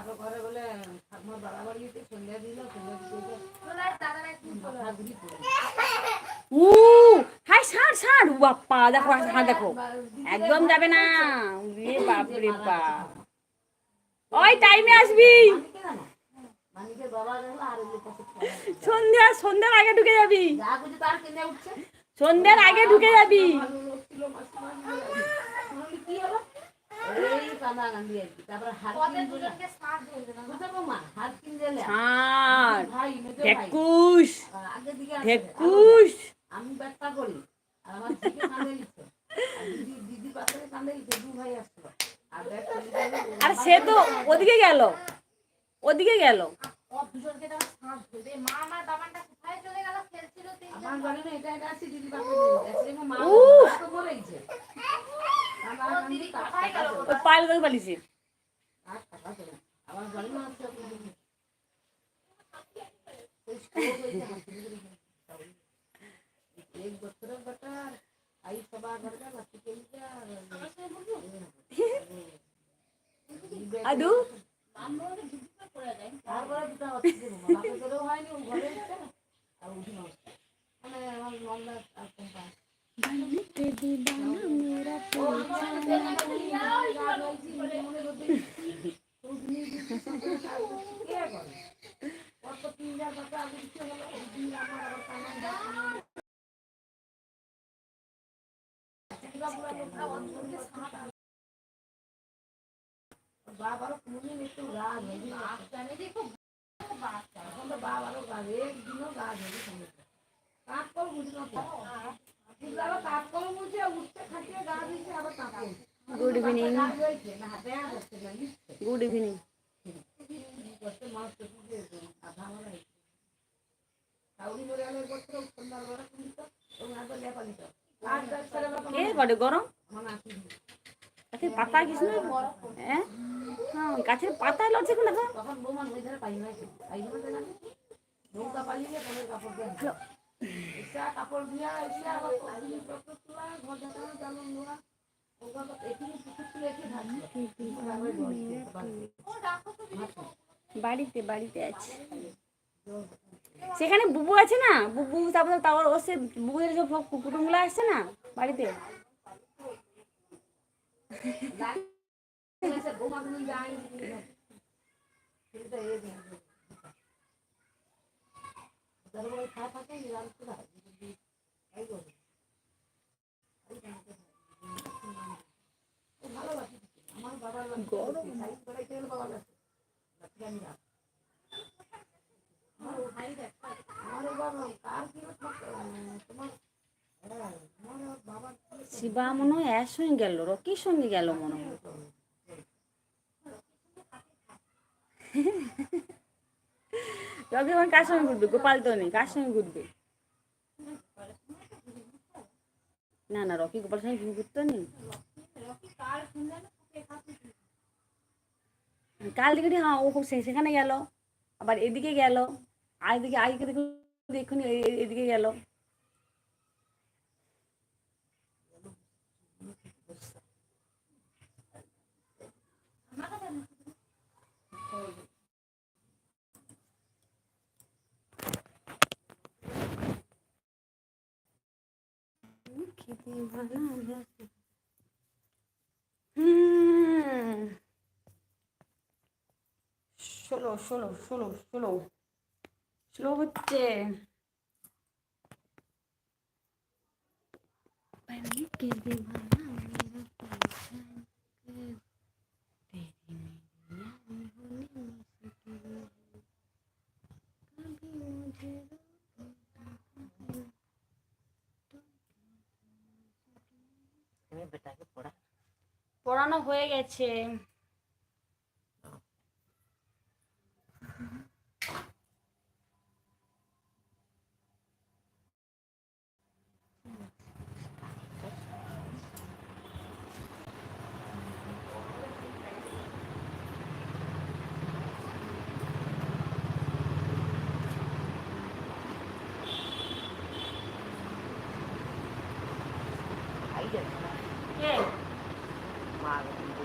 তারপর ঘরে বলে ঠাকুমার বাড়াবাড়ি হতে সন্ধ্যা দিল সন্ধ্যা দিতে মাথা ঘুরি পড়ে উ হাই বাপ্পা দেখো দেখো। একদম যাবে না। রে বাপ রে বাপ। ওই টাইমে আসবি। সন্ধ্যা সন্ধ্যার আগে ঢুকে যাবি। সন্ধ্যার আগে ঢুকে যাবি। কি হলো? আমি ব্যাগটা করি আর আমার দিকে কান্দে লিখছে দিদি দিদি পাশে কান্দে লিখছে দু ভাই আসছিল। আর ব্যাগটা লিখে দিলো, আর সে তো ওদিকে গেল। ওদিকে গেল। আমার বাড়ি না এটা এটা আছে দিদি মা মরে গেছে পাইল করে পালিছি ಅದು মানে বাবারও কোনদিন একটু রাগ হয়নি এখন তো বাবারও রাগ একদিনও রাগ হয়নি সমস্যা কাক কল গুড ইভিনিং গুড ইভিনিং কে বড় গরম? গাছের পাতা কিছু না? হ্যাঁ গাছের পাতা লড়ছে কোন দেখো কাপড় দিয়ে বাড়িতে বাড়িতে আছে। সেখানে বুবু আছে না? বুবু তারপরে তারপর ও সে বুবুদের সব কুটুমগুলো আসছে না বাড়িতে তুমি যাই সেটা এ দিন দরবারে খা থাকে নিরাম করে এই গো ভালোবাসি আমার বাবার গরম সাইজ করে কেন বাবা আছে আমি রাখ আমার ভাই দেখ আমার বাবা কার কি তোমার হ্যাঁ, আমার বাবা শিবা মনে হয় এর সঙ্গে গেল রকির সঙ্গে গেল মনে হয়? রকি আমার কার সঙ্গে ঘুরবে? গোপাল তো নেই, কার সঙ্গে ঘুরবে? না না, রকি গোপাল স্বামী সঙ্গে করতে নেই কাল দিকে হ্যাঁ ও সেখানে গেল, আবার এদিকে গেল, আর এদিকে আগে দেখুন, এদিকে গেল। ষোলো ষোলো ষোলো ষোলো স্লো হচ্ছে। পড়ানো হয়ে গেছে।